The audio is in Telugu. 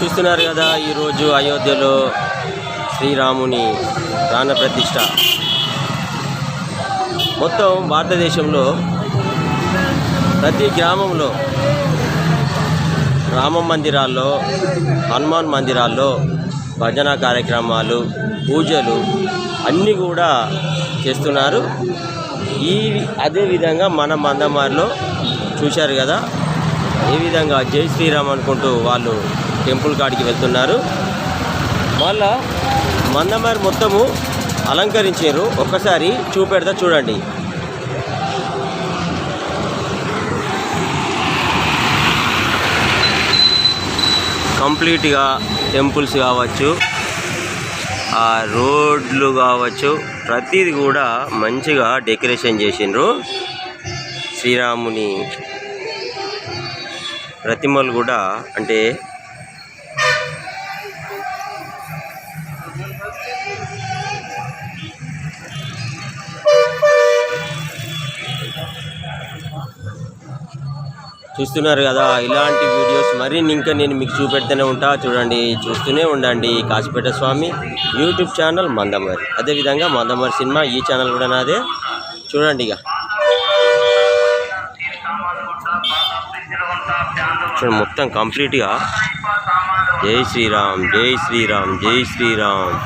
చూస్తున్నారు కదా ఈరోజు అయోధ్యలో శ్రీరాముని ప్రాణ ప్రతిష్ట మొత్తం భారతదేశంలో ప్రతి గ్రామంలో రామ మందిరాల్లో హనుమాన్ మందిరాల్లో భజన కార్యక్రమాలు పూజలు అన్నీ కూడా చేస్తున్నారు. ఈ అదేవిధంగా మన మందమారిలో చూశారు కదా ఏ విధంగా జై శ్రీరామ్ అనుకుంటూ వాళ్ళు టెంపుల్ కాడికి వెళ్తున్నారు. మళ్ళా మందమారి మొత్తము అలంకరించారు. ఒక్కసారి చూపెడతా చూడండి. కంప్లీట్గా టెంపుల్స్ కావచ్చు ఆ రోడ్లు కావచ్చు ప్రతిది కూడా మంచిగా డెకరేషన్ చేసిండ్రు. శ్రీరాముని ప్రతిమలు కూడా అంటే చూస్తున్నారు కదా ఇలాంటి వీడియోస్ మరిన్ని ఇంకా నేను మీకు చూపెడుతూనే ఉంటా. చూడండి చూస్తూనే ఉండండి. Kasipeta Swami YouTube channel Mandamarri. అదేవిధంగా మందమరి సినిమా ఈ ఛానల్ కూడా నాదే. చూడండి ఇక. చూడండి మొత్తం కంప్లీట్గా జై శ్రీరామ్ జై శ్రీరామ్ జై శ్రీరామ్.